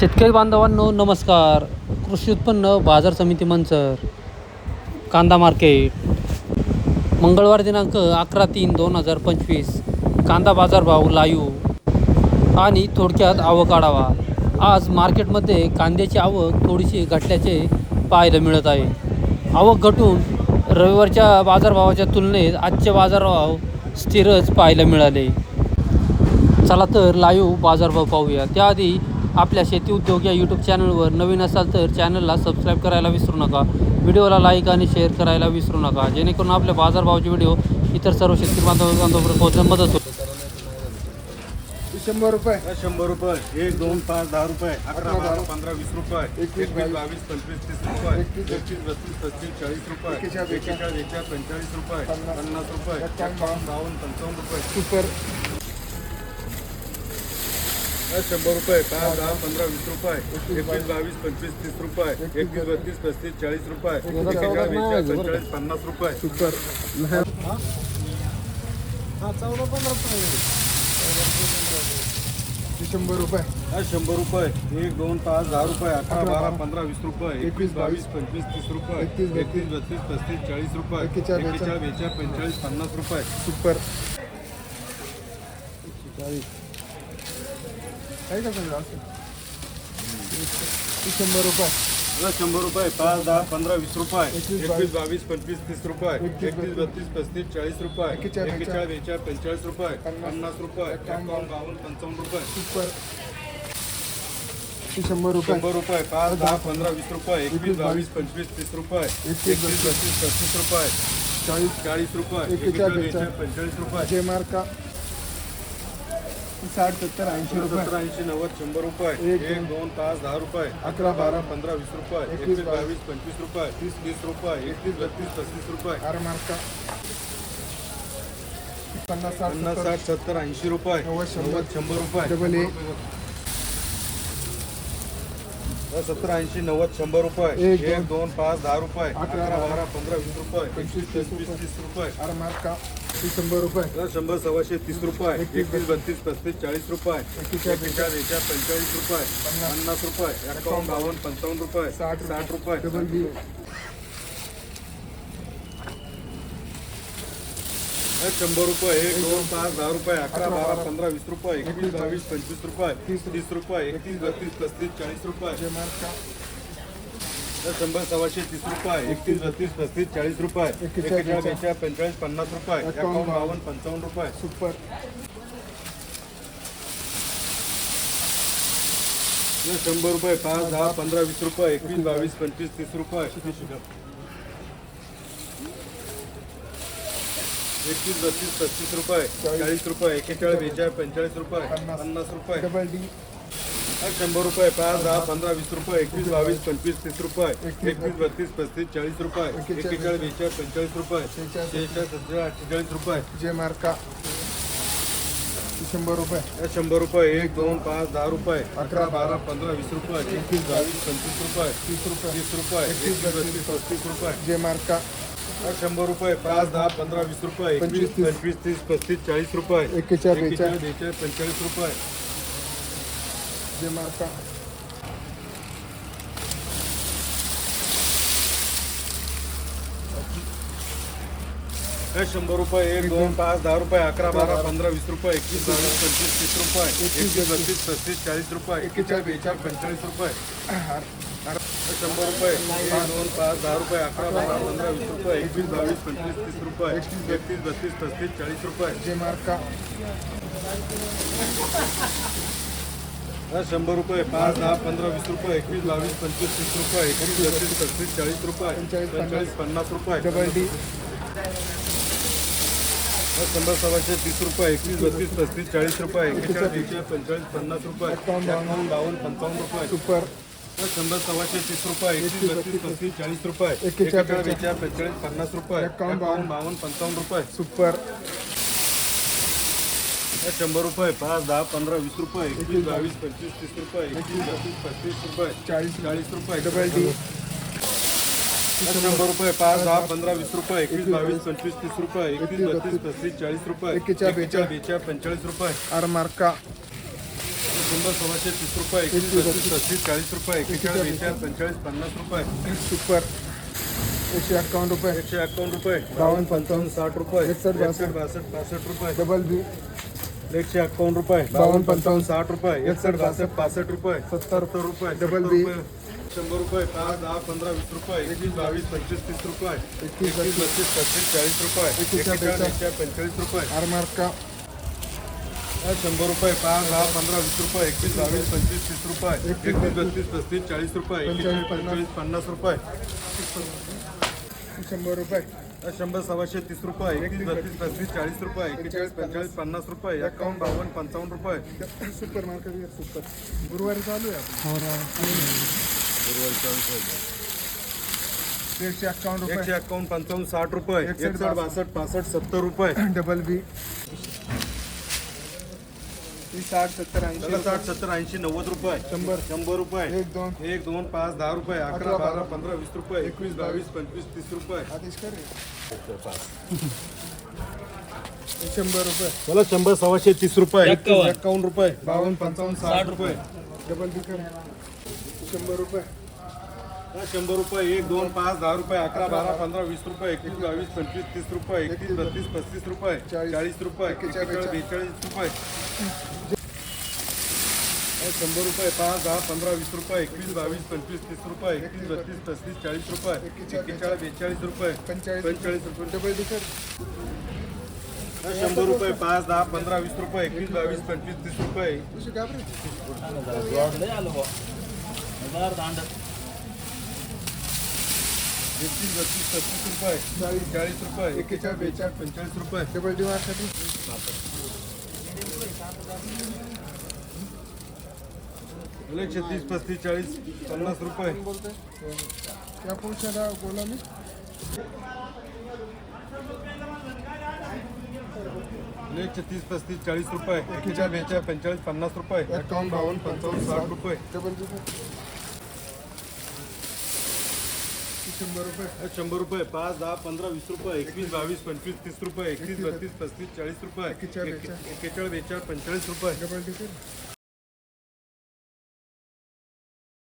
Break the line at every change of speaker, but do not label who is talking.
शेतकरी बांधवांनो नमस्कार. कृषी उत्पन्न बाजार समिती मंचर कांदा मार्केट. मंगळवार दिनांक अकरा तीन दोन हजार पंचवीस कांदा बाजारभाव लाईव आणि थोडक्यात आवक आढावा. आज मार्केटमध्ये कांद्याची आवक थोडीशी घटल्याचे पाहायला मिळत आहे. आवक घटून रविवारच्या बाजारभावाच्या तुलनेत आजचे बाजारभाव स्थिरच पाहायला मिळाले. चला तर लाईव्ह बाजारभाव पाहूया. त्याआधी आपल्या शेती उद्योग या यूट्यूब चॅनलवर नवीन असाल तर चॅनलला सबस्क्राईब करायला विसरू नका. व्हिडिओला लाईक आणि शेअर करायला विसरू नका. जेणेकरून आपल्या बाजारभावाचे व्हिडिओ इतर सर्व शेतकरी बांधव बांधवांपर्यंत पोहोचण्यास मदत होईल.
शंभर रुपये.
शंभर रुपये. एक दोन पाच दहा रुपये. अकरा बारा पंधरा वीस रुपये.
एकवीस,
बावीस. पंचवीस तीस रुपये.
एकवीस
बत्तीस पस्तीस चाळीस रुपये.
एकेचाळीस,
एकेचाळीस एकेचाळीस पंचेचाळीस रुपये.
पन्नास,
रुपये. बावन्न पंचावन्न रुपये.
सुपर.
शंभर रुपये पाच दहा पंधरा वीस रुपये एकवीस बावीस पंचवीस तीस रुपये एकवीस बत्तीस पस्तीस चाळीस रुपये पंचेचाळीस पन्नास रुपये.
सुपर. शंभर रुपये.
हा, शंभर रुपये. एक दोन पाच दहा रुपये अकरा बारा पंधरा वीस रुपये एकवीस बावीस पंचवीस तीस रुपये
एकतीस,
एकतीस बत्तीस पस्तीस चाळीस रुपये
एकेचाळीस,
पंचेचाळीस पन्नास रुपये.
सुपर. काय का सगळं असं. ती शंभर रुपये.
शंभर रुपये पाच दहा पंधरा वीस रुपये.
एकवीस,
बावीस. पंचवीस तीस रुपये.
एकतीस,
बत्तीस पस्तीस चाळीस रुपये.
एकेचाळीस,
बेचाळीस पंचेचाळीस रुपये.
पन्नास,
पन्नास रुपये.
एकावन्न,
बावन्न पंचावन्न रुपये.
सुपर. ती शंभर रुपये.
शंभर रुपये. पाच दहा पंधरा वीस रुपये. एकवीस बावीस. पंचवीस तीस रुपये.
एकतीस,
बत्तीस पस्तीस रुपये.
चाळीस.
चाळीस रुपये.
एकेचाळीस. बेचाळीस
पंचेचाळीस रुपये.
जे मार्का. साठ सत्तर ऐंशी रुपये
सत्तर ऐंशी नव्वद शंभर रुपये.
एक,
एक दोन. पाच दहा रुपये.
अकरा, बारा,
पंधरा वीस रुपये.
एकवीस, बावीस,
पंचवीस रुपये. तीस. वीस रुपये. एकतीस बत्तीस पस्तीस रुपये.
आर मार्का पन्नास साठ
पन्नास साठ सत्तर ऐंशी रुपये.
नव्वद, शंभर.
शंभर रुपये.
डबल ए
सत्तर ऐंशी नव्वद शंभर रुपये.
एक,
दोन. पाच दहा रुपये.
अकरा,
बारा पंधरा वीस रुपये.
पंचवीस, तीस
तीस रुपये.
आर मार्का शंभर रुपये.
शंभर सव्वाशे तीस रुपये.
एकवीस
बत्तीस पस्तीस चाळीस रुपये. पंचेचाळीस रुपये.
पन्नास,
रुपये. एकावन्न बावन्न पंचावन्न रुपये.
साठ,
साठ रुपये. शंभर रुपये एक दोन पाच दहा रुपये अकरा बारा पंधरा वीस रुपये. एकवीस बावीस. पंचवीस रुपये.
तीस,
रुपये. एकतीस बत्तीस पस्तीस चाळीस रुपये. शंभर सव्वाशे तीस रुपये एकतीस बत्तीस पस्तीस चाळीस रुपये बेचाळीस पंचेचाळीस पन्नास रुपये
एकावन्न,
बावन्न. पंचावन्न रुपये.
सुपर.
शंभर रुपये पाच दहा पंधरा वीस रुपये एकवीस बावीस पंचवीस तीस रुपये. एकतीस बत्तीस पस्तीस रुपये चाळीस रुपये एकेचाळीस बेचाळीस पंचेचाळीस रुपये
पन्नास.
पन्नास रुपये.
डबल डी
शंभर रुपये पाच दहा पंधरा वीस रुपये एकवीस बावीस पंचवीस तीस रुपये
एकवीस,
बत्तीस पस्तीस चाळीस रुपये
एकेचाळीस,
बेचाळीस पंचेचाळीस रुपये
शेहेचाळीस,
सत्तेचाळीस अठ्ठेचाळीस रुपये.
जे मार्का. शंभर रुपये.
शंभर रुपये एक दोन पाच दहा रुपये
अकरा,
बारा पंधरा वीस रुपये एकवीस बावीस पंचवीस रुपये
तीस रुपये.
तीस रुपये
एकवीस,
बत्तीस. पस्तीस रुपये.
जे मार्का.
शंभर रुपये पाच दहा पंधरा वीस रुपये एकवीस
पंचवीस, तीस.
पस्तीस चाळीस रुपये
एकेचाळीस,
एकेचाळीस बेचाळीस पंचेचाळीस रुपये.
मार्का
या शंभर रुपये एक दोन पाच दहा रुपये अकरा बारा पंधरा वीस रुपये एकवीस बावीस पंचवीस तीस रुपये एकवीस बत्तीस पस्तीस चाळीस रुपये एकेचाळीस बेचाळीस पंचेचाळीस रुपये शंभर रुपये दोन पाच दहा रुपये अकरा बारा पंधरा वीस रुपये एकवीस बावीस पंचवीस तीस रुपये एकतीस बत्तीस पस्तीस चाळीस रुपये.
जे मार्का
शंभर रुपये पाच दहा पंधरा वीस रुपये एकवीस बावीस पंचवीस तीस रुपये एकवीस बत्तीस पस्तीस चाळीस रुपये
पंचेचाळीस,
पन्नास. रुपये.
डबल डी
शंभर सव्वाशे तीस रुपये एकवीस बत्तीस पस्तीस चाळीस रुपये एकेचाळीस बेचाळीस पंचेचाळीस पन्नास रुपये
एकावन्न,
बावन्न. पंचावन्न रुपये.
सुपर.
शंभर सव्वाशे तीस रुपये एकवीस बत्तीस पस्तीस चाळीस रुपये.
एकेचाळीस,
पंचेचाळीस पन्नास रुपये.
एकावन्न,
एकावन्न बावन्न पंचावन्न रुपये.
सुपर.
शंभर रुपये पाच दहा पंधरा वीस रुपये एकवीस बावीस पंचवीस तीस रुपये एकवीस बत्तीस पस्तीस रुपये
चाळीस
चाळीस रुपये.
डबल डी
शंभर रुपये पाच दहा पंधरा वीस रुपये एकवीस बावीस पंचवीस तीस रुपये एकवीस बत्तीस पस्तीस चाळीस रुपये
एकेचाळीस,
एकेचाळीस बेचाळीस. पंचेचाळीस रुपये.
आर मार्का
शंभर सव्वाशे तीस रुपये एकवीस बत्तीस. पस्तीस चाळीस रुपये एक्केचाळीस बेचाळीस पंचेचाळीस पन्नास रुपये.
सुपर. एकशे अठ्ठावन्न रुपये.
एकशे अकावन्न रुपये.
बावन्न,
पंचावन्न साठ रुपये.
एकसष्ट, बासष्ट.
बासष्ट पासष्ट रुपये.
Double B.
एकशे अकावन्न रुपये
बावन्न, पंचावन्न,
साठ रुपये एकसष्ट बासष्ट पासष्ट रुपये
सत्तर
रुपये
डबल बी.
शंभर रुपये पाच दहा पंधरा वीस रुपये एकवीस बावीस पंचवीस तीस रुपये
एकवीस,
एकवीस बत्तीस पस्तीस चाळीस रुपये.
बेचाळीस
पंचेचाळीस रुपये.
आरमार्क का?
शंभर रुपये पाच दहा पंधरा वीस रुपये एकवीस बावीस पंचवीस तीस रुपये एकवीस बत्तीस पस्तीस. चाळीस रुपये
पंचेचाळीस
पन्नास रुपये.
शंभर रुपये.
शंभर सव्वाशे तीस रुपये एकवीस बत्तीस पस्तीस चाळीस रुपये एक्केचाळीस पंचेचाळीस पन्नास रुपये एकावन्न बावन्न पंचावन्न रुपये.
Supermarket super. गुरुवारी चालू आहे आपण एकशे अठ्ठावन्न
एकशे
रुपये.
एकावन्न पंचावन्न साठ रुपये.
एकसष्ट
बासष्ट पासष्ट सत्तर रुपये.
डबल बी. ही साठ सत्तर ऐंशी
त्याला साठ सत्तर ऐंशी नव्वद रुपये.
शंभर.
शंभर रुपये.
एक दोन.
एक दोन पाच दहा रुपये. अकरा
अकरा,
बारा
बारा,
पंधरा वीस रुपये. एकवीस बावीस पंचवीस तीस रुपये.
आदेश कर रे. हे शंभर रुपये.
त्याला शंभर सव्वाशे तीस रुपये.
एक्कावन्न.
एकावन्न रुपये. बावन्न पंचावन्न साठ रुपये.
डबल बी कर. शंभर रुपये.
शंभर रुपये एक दोन पाच दहा रुपये अकरा बारा पंधरा वीस रुपये एकवीस बावीस पंचवीस तीस रुपये एकतीस बत्तीस पस्तीस रुपये
चाळीस.
चाळीस रुपये बेचाळीस रुपये. शंभर रुपये पाच दहा पंधरा वीस रुपये एकवीस बावीस पंचवीस तीस रुपये एकतीस बत्तीस पस्तीस चाळीस रुपये एक्केचाळीस बेचाळीस रुपये
पंचेचाळीस.
पंचेचाळीस रुपये. शंभर रुपये पाच दहा पंधरा वीस रुपये एकवीस बावीस पंचवीस तीस रुपये. एकतीस बत्तीस पस्तीस रुपये
चाळीस
चाळीस रुपये
एक्केचाळीस बेचाळीस
पंचेचाळीस रुपये.
डी मार्केट
एकशे तीस पस्तीस चाळीस पन्नास रुपये.
त्या पुरुषाला बोला मी
एकशे तीस पस्तीस चाळीस रुपये एकेचाळीस बेचाळीस पंचेचाळीस पन्नास रुपये. एकावन्न बावन्न पंचावन्न साठ रुपये
डबल डी कर शंभर रुपये.
शंभर रुपये पाच दहा पंधरा वीस रुपये एकवीस बावीस पंचवीस तीस रुपये एकतीस बत्तीस पस्तीस चाळीस रुपये
एक्केचाळीस,
एक्के- एक्केचाळीस बेचाळीस पंचेचाळीस रुपये.